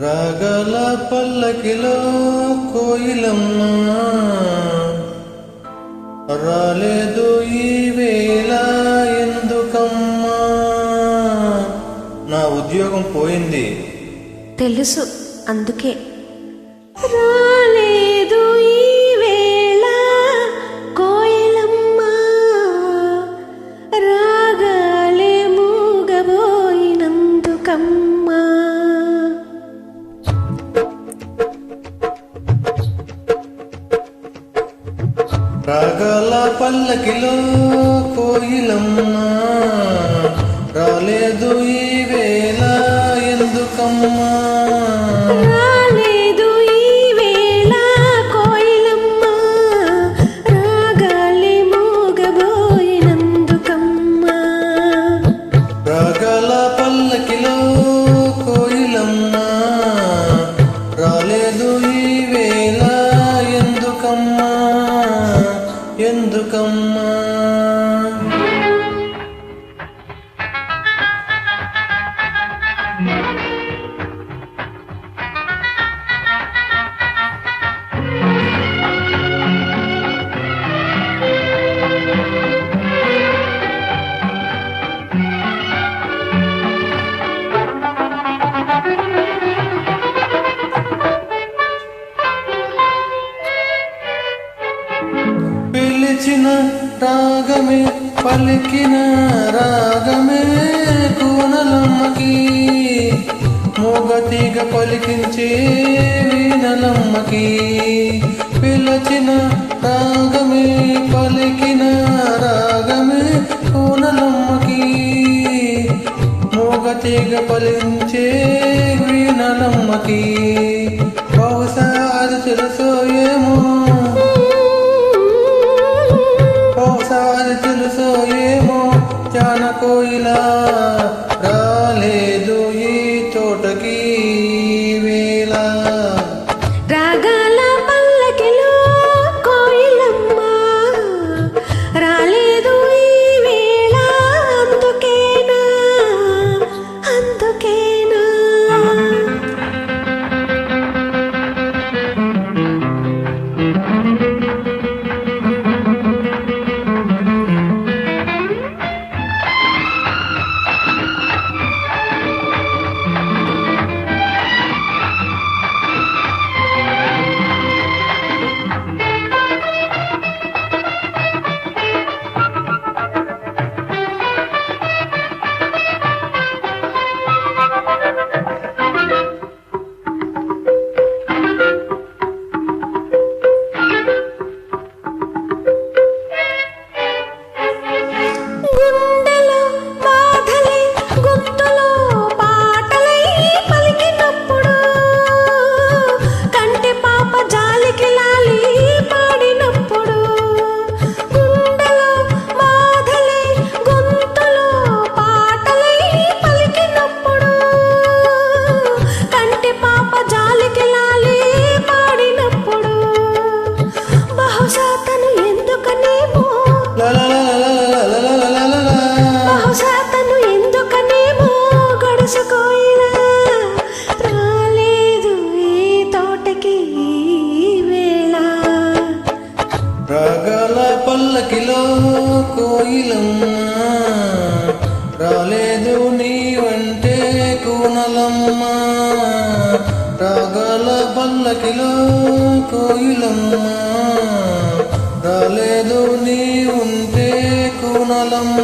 రాగల పల్లకిలో కోయిలమ్మ రాలేదు ఈ వేళ ఎందుకమ్మా నా ఉద్యోగం పోయింది తెలుసు అందుకే రాలేదు మూగబోయినందుకమ్మా రాగల పల్లకిలో కోయిలమ్మ రాలేదు ఈ వేళ ఎందుకమ్మా? పిలిచిన రాగమే పలికిన రాగమే కూనలమ్మకి. మూగతీగ పలికించే వీణలమ్మకి. పిలచిన రాగమే పలికిన రాగమే కూనలమ్మకి. మూగతీగ పలించే వీణలమ్మకి. బహుశా అది తెలుసో ఏమో ஞான கோயிலா ராலே రాగాల పల్లకిలో కోయిలమ్మ. రాలేదు నీవంటే కూనలమ్మ. రాగాల పల్లకిలో కోయిలమ్మ. రాలేదు నీ ఉంటే Koonalamma.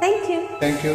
Thank you thank you